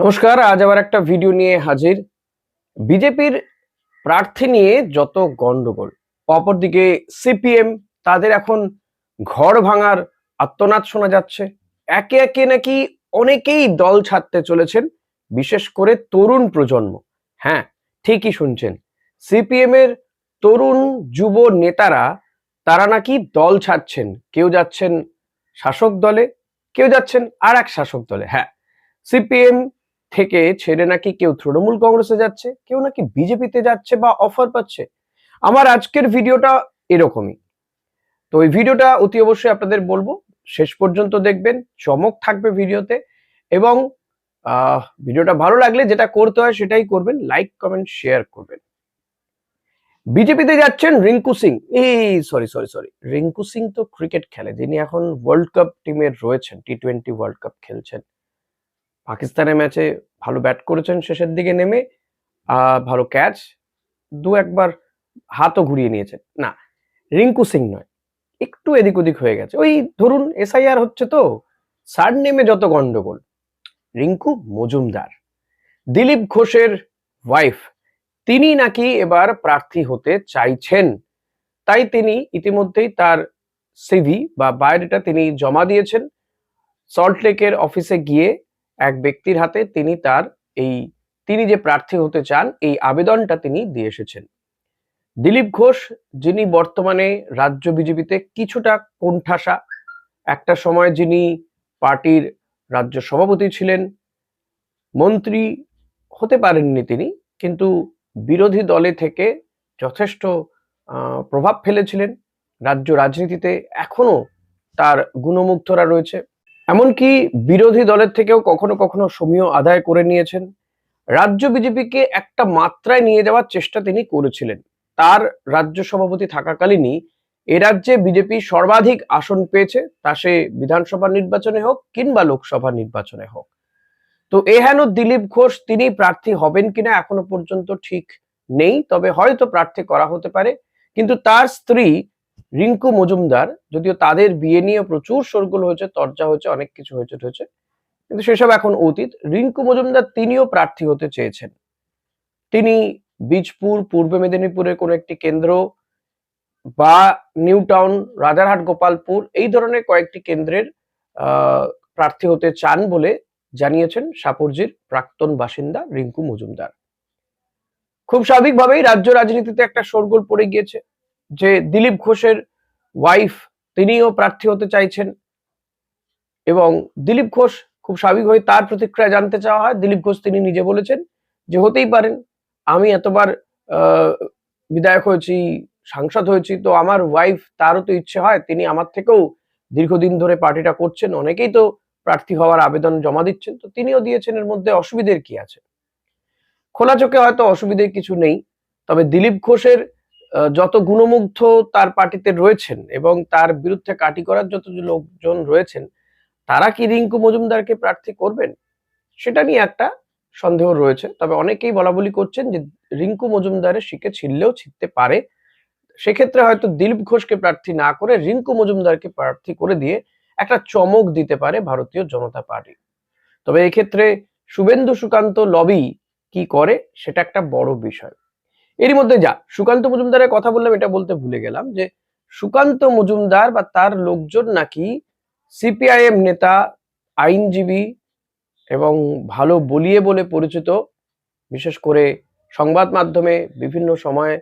নমস্কার, আজ আবার একটা ভিডিও নিয়ে হাজির। বিজেপির প্রার্থী নিয়ে যত গন্ডগোল, অপরদিকে সিপিএম তাদের এখন ঘর ভাঙার আত্মনাদ শোনা যাচ্ছে। একে একে নাকি অনেকেই দল ছাড়তে চলেছেন, বিশেষ করে তরুণ প্রজন্ম। হ্যাঁ ঠিকই শুনছেন সিপিএম এর তরুণ যুব নেতারা, তারা নাকি দল ছাড়ছেন। কেউ যাচ্ছেন শাসক দলে, কেউ যাচ্ছেন আর এক শাসক দলে। হ্যাঁ সিপিএম থেকে ছেড়ে নাকি কেউ তৃণমূল কংগ্রেসে যাচ্ছে, কেউ নাকি বিজেপিতে যাচ্ছে বা অফার পাচ্ছে। আমার আজকের ভিডিওটা এরকমই। তো এই ভিডিওটা অতি অবশ্যই আপনাদের বলব, শেষ পর্যন্ত দেখবেন, চমক থাকবে ভিডিওতে এবং ভিডিওটা ভালো লাগলে যেটা করতে হয় সেটাই করবেন লাইক কমেন্ট শেয়ার করবেন। বিজেপিতে যাচ্ছেন রিঙ্কু সিং। এই sorry sorry sorry Rinku Singh তো ক্রিকেট খেলে, যিনি এখন ওয়ার্ল্ড কাপ টিমের রয়েছেন টি টোয়েন্টি ওয়ার্ল্ড কাপ খেলছেন। পাকিস্তানের ম্যাচে ভালো ব্যাট করেছেন শেষের দিকে নেমে ভালো ক্যাচ দু একবার হাতও ঘুরিয়ে নিয়েছেন না, রিঙ্কু সিং নয়, একটু এদিক ওদিক হয়ে গেছে। ওই ধরুন এসআইআর হচ্ছে তো, সার নেমে যত গন্ডগোল। রিঙ্কু মজুমদার, দিলীপ ঘোষের ওয়াইফ তিনি নাকি এবার প্রার্থী হতে চাইছেন। তাই তিনি ইতিমধ্যেই তার সিভি বা বায়োডেটা তিনি জমা দিয়েছেন। সল্টলেকের অফিসে গিয়ে এক ব্যক্তির হাতে তিনি তার এই, তিনি যে প্রার্থী হতে চান, এই আবেদনটা তিনি দিয়ে এসেছেন। দিলীপ ঘোষ, যিনি বর্তমানে রাজ্য বিজেপিতে কিছুটা কোণঠাসা, একটা সময় যিনি পার্টির রাজ্য সভাপতি ছিলেন, মন্ত্রী হতে পারেননি তিনি, কিন্তু বিরোধী দলে থেকে যথেষ্ট প্রভাব ফেলেছিলেন। রাজ্য রাজনীতিতে এখনও তার গুণমুগ্ধরা রয়েছে। এমনকি বিরোধী দলের থেকেও কখনো কখনো সমীহ আদায় করে নিয়েছেন। রাজ্য বিজেপিকে একটা মাত্রায় নিয়ে যাওয়ার চেষ্টা তিনি করেছিলেন। তার রাজ্য সভাপতি থাকাকালীনই এ রাজ্যে বিজেপি সর্বাধিক আসন পেয়েছে, তা সে বিধানসভা নির্বাচনে হোক কিংবা লোকসভা নির্বাচনে হোক। তো এহেন দিলীপ ঘোষ, তিনি প্রার্থী হবেন কিনা এখনও পর্যন্ত ঠিক নেই, তবে হয়তো প্রার্থী করা হতে পারে। কিন্তু তার স্ত্রী রিঙ্কু মজুমদার, যদিও তাদের বিয়ে নিয়ে প্রচুর শোরগোল হয়েছে, তর্জা হয়েছে, অনেক কিছু হয়েছে হয়েছে। কিন্তু সেসব এখন অতীত। রিঙ্কু মজুমদার তিনিও প্রার্থী হতে চেয়েছেন। তিনি বীজপুর, পূর্ব মেদিনীপুরের কোনো একটি কেন্দ্র বা নিউ টাউন রাজারহাট, গোপালপুর, এই ধরনের কয়েকটি কেন্দ্রের প্রার্থী হতে চান বলে জানিয়েছেন সাপুরজির প্রাক্তন বাসিন্দা রিঙ্কু মজুমদার। খুব স্বাভাবিকভাবেই রাজ্য রাজনীতিতে একটা শোরগোল পড়ে গিয়েছে। যে দিলীপ ঘোষের ওয়াইফ তিনিও প্রার্থী হতে চাইছেন। এবং দিলীপ ঘোষ খুব স্বাভাবিকভাবে তার প্রতিক্রিয়া জানতে চাওয়া হয়। দিলীপ ঘোষ তিনি নিজে বলেছেন যে হতেই পারেন। আমি এতবার বিধায়ক হয়েছি, সাংসদ হয়েছি, তো আমার ওয়াইফ তারও তো ইচ্ছে হয়, তিনি আমার থেকেও দীর্ঘদিন ধরে পার্টিটা করছেন। অনেকেই তো প্রার্থী হওয়ার আবেদন জমা দিচ্ছেন, তো তিনিও দিয়েছেন, এর মধ্যে অসুবিধের কি আছে? খোলা চোখে হয়তো অসুবিধের কিছু নেই, তবে দিলীপ ঘোষের যত গুণমুগ্ধ তার পার্টিতে রয়েছেন এবং তার বিরুদ্ধে কাটি করার যত লোকজন রয়েছেন, তারা কি রিঙ্কু মজুমদারকে প্রার্থী করবেন? সেটা নিয়ে একটা সন্দেহ রয়েছে। তবে অনেকেই বলা বলি করছেন যে রিঙ্কু মজুমদারের শিখে ছিললেও ছিটতে পারে। সেক্ষেত্রে হয়তো দিলীপ ঘোষকে প্রার্থী না করে রিঙ্কু মজুমদারকে প্রার্থী করে দিয়ে একটা চমক দিতে পারে ভারতীয় জনতা পার্টি। তবে এক্ষেত্রে শুভেন্দু সুকান্ত লবি কি করে, সেটা একটা বড় বিষয়। এরই মধ্যে যা, সুকান্ত মজুমদারের কথা বললাম, এটা বলতে ভুলে গেলাম যে, সুকান্ত মজুমদার বা তার লোকজন নাকি সিপিআইএম নেতা, আইনজীবী এবং ভালো বলিয়ে বলে পরিচিত, বিশেষ করে সংবাদ মাধ্যমে বিভিন্ন সময়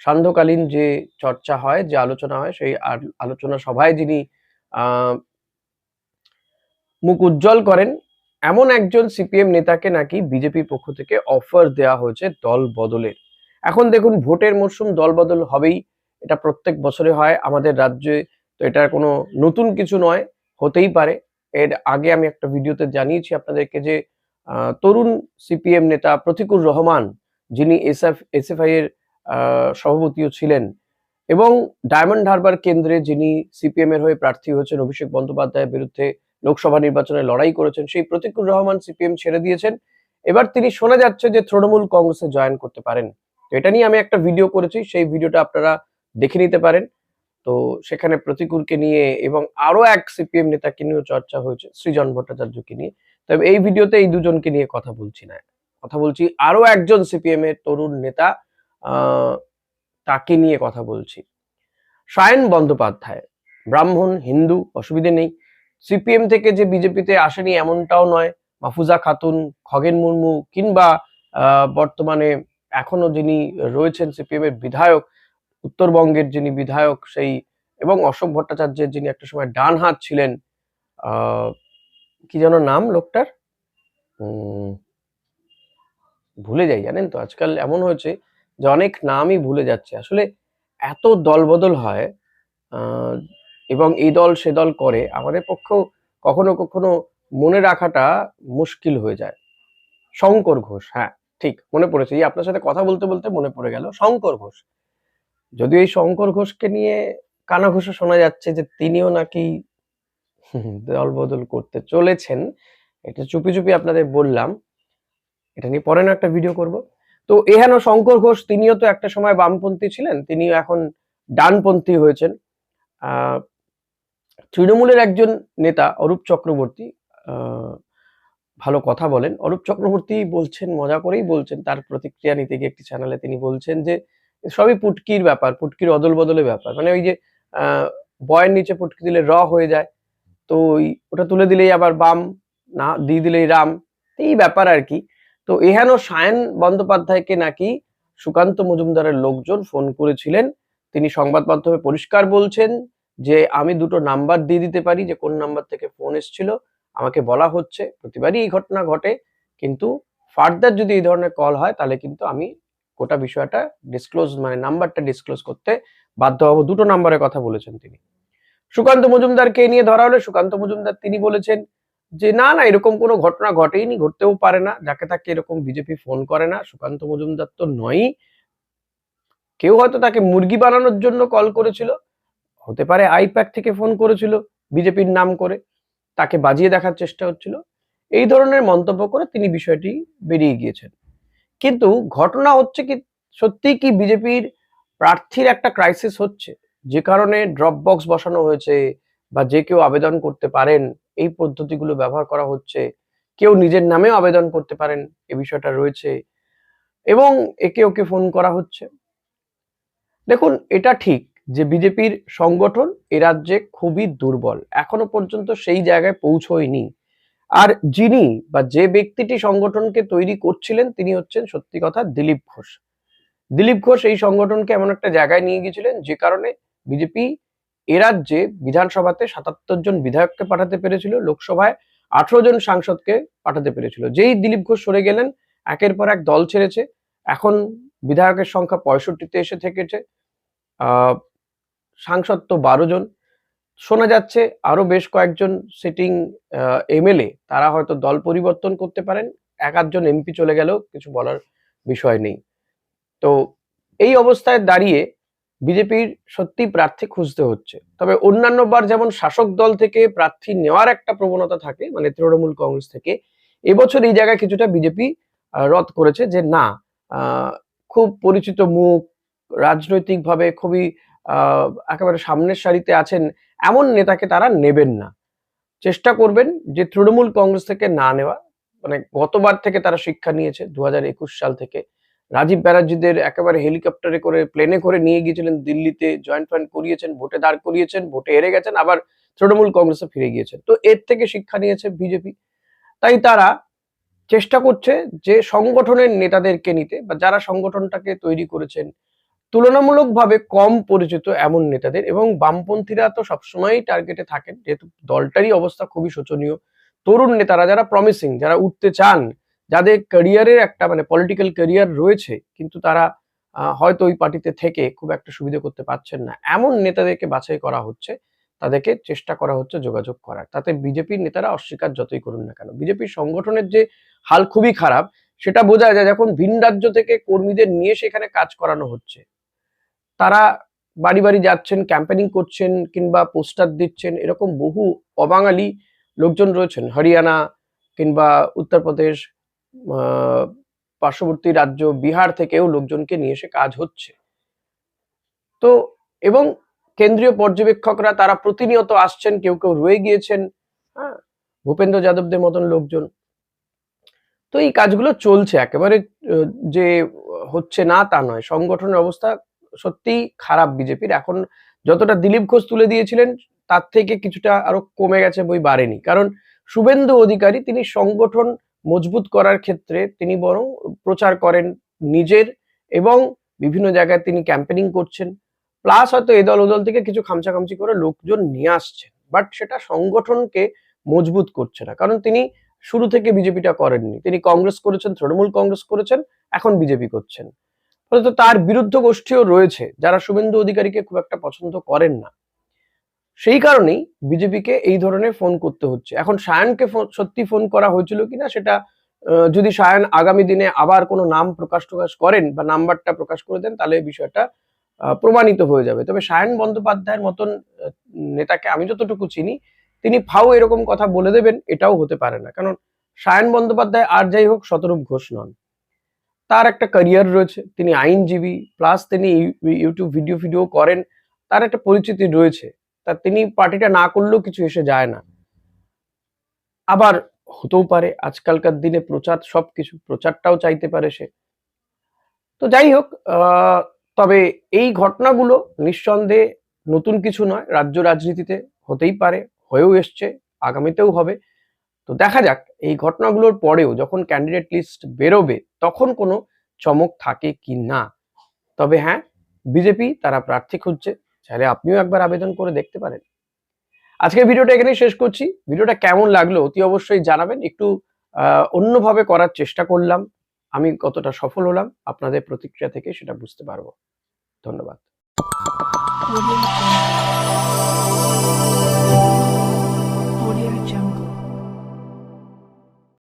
সান্ধ্যকালীন যে চর্চা হয়, যে আলোচনা হয়, সেই আলোচনা সভায় যিনি মুখ উজ্জ্বল করেন, এমন একজন সিপিএম নেতাকে নাকি বিজেপির পক্ষ থেকে অফার দেওয়া হয়েছে দল বদলের। এখন দেখুন ভোটের মরশুম দলবদল হবেই, এটা প্রত্যেক বছরে হয়, আমাদের রাজ্যে তো এটা কোনো নতুন কিছু নয়, হতেই পারে। এর আগে আমি একটা ভিডিওতে জানিয়েছি আপনাদেরকে যে তরুণ সিপিএম নেতা প্রতিকুর রহমান, যিনি এসএফ, এসএফআই এর সভাপতিও ছিলেন এবং ডায়মন্ড হারবার কেন্দ্রে যিনি সিপিএম এর হয়ে প্রার্থী হয়েছেন, অভিষেক বন্দ্যোপাধ্যায়ের বিরুদ্ধে লোকসভা নির্বাচনে লড়াই করেছেন, সেই প্রতিকুর রহমান সিপিএম ছেড়ে দিয়েছেন। এবার তিনি শোনা যাচ্ছে যে তৃণমূল কংগ্রেসে জয়েন করতে পারেন। তো এটা নিয়ে আমি একটা ভিডিও করেছি, সেই ভিডিওটা আপনারা দেখে নিতে পারেন। তো সেখানে প্রতিকুরকে নিয়ে এবং আরও এক সিপিএম নেতাকে নিয়েও চর্চা হয়েছে, সৃজন ভট্টাচার্যকে নিয়ে। তবে এই ভিডিওতে এই দুজনকে নিয়ে কথা বলছি না। কথা বলছি আরও একজন সিপিএম এর তরুণ নেতা তাকে নিয়ে কথা বলছি। সায়ন বন্দ্যোপাধ্যায়, ব্রাহ্মণ, হিন্দু, অসুবিধে নেই। সিপিএম থেকে যে বিজেপিতে আসেনি এমনটাও নয়। মাহফুজা খাতুন, খগেন মুর্মু কিংবা বর্তমানে এখনও যিনি রয়েছেন সিপিএম এর বিধায়ক, উত্তরবঙ্গের যিনি বিধায়ক সেই, এবং অশোক ভট্টাচার্যের যিনি একটা সময় ডান হাত ছিলেন কি যেন নাম লোকটার? ভুলে যাই, জানেন তো আজকাল এমন হয়েছে যে অনেক নামই ভুলে যাচ্ছে। আসলে এত দলবদল হয় এবং এই দল সে দল করে, আমাদের পক্ষেও কখনো কখনো মনে রাখাটা মুশকিল হয়ে যায়। শঙ্কর ঘোষ হ্যাঁ। ঠিক, মনে পড়েছে। এই আপনার সাথে কথা বলতে বলতে মনে পড়ে গেল শঙ্কর ঘোষ। যদিও এই শঙ্কর ঘোষকে নিয়ে কানাঘুষো শোনা যাচ্ছে যে তিনিও নাকি দল বদল করতে চলেছেন, এটা চুপি চুপি আপনাদের বললাম। এটা নিয়ে পরে না একটা ভিডিও করব। তো এহেন শঙ্কর ঘোষ, তিনিও তো একটা সময় বামপন্থী ছিলেন, তিনিও এখন ডানপন্থী হয়েছেন। তৃণমূলের একজন নেতা, অরূপ চক্রবর্তী ভালো কথা বলেন। অরূপ চক্রবর্তী বলছেন, মজা করেই বলছেন, তার প্রতিক্রিয়া নিতে গিয়ে একটি চ্যানেলে তিনি বলছেন যে, সবই পুটকির ব্যাপার, পুটকির অদল বদলের ব্যাপার। মানে ওই যে বয়ের নিচে পুটকি দিলে র হয়ে যায়, তো ওই, ওটা তুলে দিলেই আবার বাম, না, দিয়ে দিলেই রাম এই ব্যাপার আর কি। তো এহেন সায়ন বন্দ্যোপাধ্যায়কে নাকি সুকান্ত মজুমদারের লোকজন ফোন করেছিলেন, তিনি সংবাদ মাধ্যমে পরিষ্কার বলছেন যে, আমি দুটো নাম্বার দিয়ে দিতে পারি, যে কোন নাম্বার থেকে ফোন এসেছিল আমাকে বলা হচ্ছে, প্রতিবারই এই ঘটনা ঘটে, কিন্তু ফার্দার যদি এই ধরনের কল হয়, তাহলে কিন্তু আমি গোটা বিষয়টা ডিসক্লোজ মানে নাম্বারটা ডিসক্লোজ করতে বাধ্য হব। দুটো নাম্বারের কথা বলেছেন তিনি। সুকান্ত মজুমদারকে নিয়ে ধরা হলে সুকান্ত মজুমদার তিনি বলেছেন যে, না না, এরকম কোনো ঘটনা ঘটেইনি, ঘটতেও পারে না। যাকে তাকে এরকম বিজেপি ফোন করে না, সুকান্ত মজুমদার তো নয়ই। কেউ হয়তো তাকে মুরগি বানানোর জন্য কল করেছিল, হতে পারে আইপ্যাক থেকে ফোন করেছিল, বিজেপির নাম করে। তাকে বাজিয়ে দেখার চেষ্টা হচ্ছিল। এই ধরনের মন্তব্য করে তিনি বিষয়টি বেরিয়ে গিয়েছেন। কিন্তু ঘটনা হচ্ছে কি সত্যি কি বিজেপির প্রার্থীর একটা ক্রাইসিস হচ্ছে? যে কারণে ড্রপ বক্স বসানো হয়েছে বা যে কেউ আবেদন করতে পারেন, এই পদ্ধতিগুলো ব্যবহার করা হচ্ছে। কেউ নিজের নামেও আবেদন করতে পারেন, এ বিষয়টা রয়েছে। এবং একে ওকে ফোন করা হচ্ছে। দেখুন, এটা ঠিক। যে বিজেপির সংগঠন এ রাজ্যে খুবই দুর্বল, এখনও পর্যন্ত সেই জায়গায় পৌঁছয়নি। আর যিনি বা যে ব্যক্তিটি সংগঠনকে তৈরি করছিলেন তিনি হচ্ছেন সত্যি কথা দিলীপ ঘোষ। দিলীপ ঘোষ এই সংগঠনকে এমন একটা জায়গায় নিয়ে গিয়েছিলেন যে কারণে বিজেপি এ রাজ্যে বিধানসভাতে সাতাত্তর জন বিধায়ককে পাঠাতে পেরেছিল, লোকসভায় আঠারো জন সাংসদকে পাঠাতে পেরেছিল। যেই দিলীপ ঘোষ সরে গেলেন, একের পর এক দল ছেড়েছে। এখন বিধায়কের সংখ্যা পঁয়ষট্টিতে এসে থেকেছে। সাংসদ তো বারো জন। শোনা যাচ্ছে আরও বেশ কয়েকজন সিটিং এমএলএ তারা হয়তো দল পরিবর্তন করতে পারেন। এক আধজন এমপি চলে গেলেও কিছু বলার বিষয় নেই। তো এই অবস্থায় দাঁড়িয়ে বিজেপির সত্যি প্রার্থী খুঁজতে হচ্ছে। তবে অন্যান্য বার যেমন শাসক দল থেকে প্রার্থী নেওয়ার একটা প্রবণতা থাকে মানে তৃণমূল কংগ্রেস থেকে, এবছর এই জায়গায় কিছুটা বিজেপি রদ করেছে যে না খুব পরিচিত মুখ, রাজনৈতিকভাবে খুবই একেবারে সামনের সারিতে আছেন এমন নেতাকে তারা নেবেন না। চেষ্টা করবেন যে তৃণমূল কংগ্রেস থেকে না নেওয়া। মানে গতবার থেকে তারা শিক্ষা নিয়েছে দু হাজার একুশ সাল থেকে। রাজীব ব্যানার্জিদের একেবারে হেলিকপ্টারে করে, প্লেনে করে নিয়ে গিয়েছিলেন দিল্লিতে, জয়েন্ট ফয়েন্ট করিয়েছেন, ভোটে দাঁড় করিয়েছেন, ভোটে হেরে গেছেন, আবার তৃণমূল কংগ্রেসে ফিরে গিয়েছেন। তো এর থেকে শিক্ষা নিয়েছে বিজেপি। তাই তারা চেষ্টা করছে যে সংগঠনের নেতাদেরকে নিতে বা যারা সংগঠনটাকে তৈরি করেছেন তুলনামূলকভাবে কম পরিচিত এমন নেতাদের এবং বামপন্থীরা তো সবসময়ই টার্গেটে থাকেন। যেহেতু দলটারই অবস্থা খুবই শোচনীয়। তরুণ নেতারা যারা প্রমিসিং যারা উঠতে চান, যাদের ক্যারিয়ারের একটা মানে পলিটিক্যাল ক্যারিয়ার রয়েছে, কিন্তু তারা হয়তো ওই পার্টিতে থেকে খুব একটা সুবিধা করতে পারছেন না। এমন নেতাদেরকে বাছাই করা হচ্ছে, তাদেরকে চেষ্টা করা হচ্ছে যোগাযোগ করার। তাতে বিজেপির নেতারা অস্বীকার যতই করুন না কেন। বিজেপির সংগঠনের যে হাল খুবই খারাপ, সেটা বোঝা যায় যখন ভিন রাজ্য থেকে কর্মীদের নিয়ে সেখানে কাজ করানো হচ্ছে। তারা বাড়ি বাড়ি যাচ্ছেন ক্যাম্পেনিং করছেন কিংবা পোস্টার দিচ্ছেন, এরকম বহু অবাঙালি লোকজন রয়েছেন। হরিয়ানা কিংবা উত্তরপ্রদেশ পার্শ্ববর্তী রাজ্য, বিহার থেকেও লোকজনকে নিয়ে এসে কাজ হচ্ছে। তো এবং কেন্দ্রীয় পর্যবেক্ষকরা তারা প্রতিনিয়ত আসছেন, কেউ কেউ রয়ে গিয়েছেন হ্যাঁ ভূপেন্দ্র যাদবদের মতন লোকজন। তো এই কাজগুলো চলছে, একেবারে যে হচ্ছে না তা নয়। সংগঠনের অবস্থা সত্যিই খারাপ বিজেপির। এখন যতটা দিলীপ ঘোষ তুলে দিয়েছিলেন, তার থেকে কিছুটা আরও কমে গেছে বই বাড়েনি। কারণ শুভেন্দু অধিকারী, তিনি সংগঠন মজবুত করার ক্ষেত্রে তিনি বরং প্রচার করেন নিজের এবং বিভিন্ন জায়গায় তিনি ক্যাম্পেনিং করছেন। প্লাস হয়তো এ দল ও দল থেকে কিছু খামচাখামচি করে লোকজন নিয়ে আসছেন। বাট সেটা সংগঠনকে মজবুত করছে না। কারণ তিনি শুরু থেকে বিজেপিটা করেননি। তিনি কংগ্রেস করেছেন, তৃণমূল কংগ্রেস করেছেন, এখন বিজেপি করছেন। ফলত তার বিরুদ্ধ গোষ্ঠীও রয়েছে, যারা শুভেন্দু অধিকারীকে খুব একটা পছন্দ করেন না। সেই কারণেই বিজেপিকে এই ধরনের ফোন করতে হচ্ছে। এখন সায়নকে সত্যি ফোন করা হয়েছিল কিনা সেটা যদি সায়ন আগামী দিনে আবার কোনো নাম প্রকাশ প্রকাশ করেন বা নাম্বারটা প্রকাশ করে দেন, তাহলে বিষয়টা প্রমাণিত হয়ে যাবে। তবে সায়ন বন্দ্যোপাধ্যায়ের মতন নেতাকে আমি যতটুকু চিনি, তিনি ফাও এরকম কথা বলে দেবেন, এটাও হতে পারে না। কারণ সায়ন বন্দ্যোপাধ্যায় আর যাই হোক শতরূপ ঘোষ নন। তার একটা ক্যারিয়ার রয়েছে, তিনি আইনজীবী প্লাস তিনি ইউটিউব ভিডিও ভিডিও করেন, তার একটা পরিচিতি রয়েছে, তা তিনি পার্টিটা না করলেও কিছু এসে যায় না। আবার হতেও পারে, আজকালকার দিনে প্রচার, সবকিছু প্রচারটাও চাইতে পারে সে। তো যাই হোক তবে এই ঘটনাগুলো নিঃসন্দেহে নতুন কিছু নয়, রাজ্য রাজনীতিতে হতেই পারে, হয়েও এসছে, আগামীতেও হবে। তো দেখা যাক, এই ঘটনাগুলোর পরেও যখন ক্যান্ডিডেট লিস্ট বেরোবে, তখন কোনো চমক থাকে কি না? তবে হ্যাঁ বিজেপি তারা প্রার্থী খুঁজছে, চাইলে আপনিও একবার আবেদন করে দেখতে পারেন। আজকের ভিডিওটা এখানেই শেষ করছি। ভিডিওটা কেমন লাগল অতি অবশ্যই জানাবেন। একটু অন্যভাবে করার চেষ্টা করলাম। আমি কতটা সফল হলাম, আপনাদের প্রতিক্রিয়া থেকে সেটা বুঝতে পারব। ধন্যবাদ।